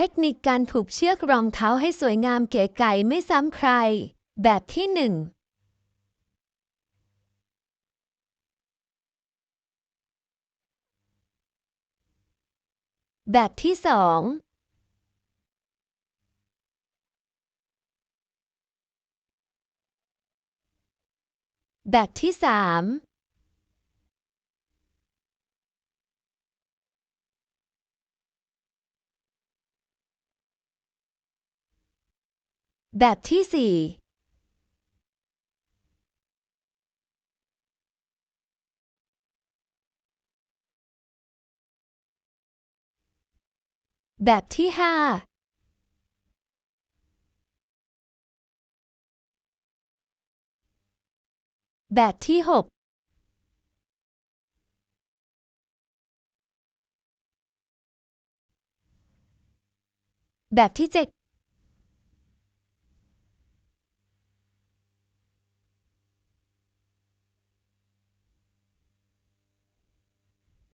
ทคนิคการผูกเชือกรองเท้าให้สวยงามเก๋ไก๋ไม่ซ้ำใคร แบบที่หนึ่งแบบที่สอง แบบที่สาม แบบที่สี่แบบที่ห้าแบบที่หกแบบที่เจ็ด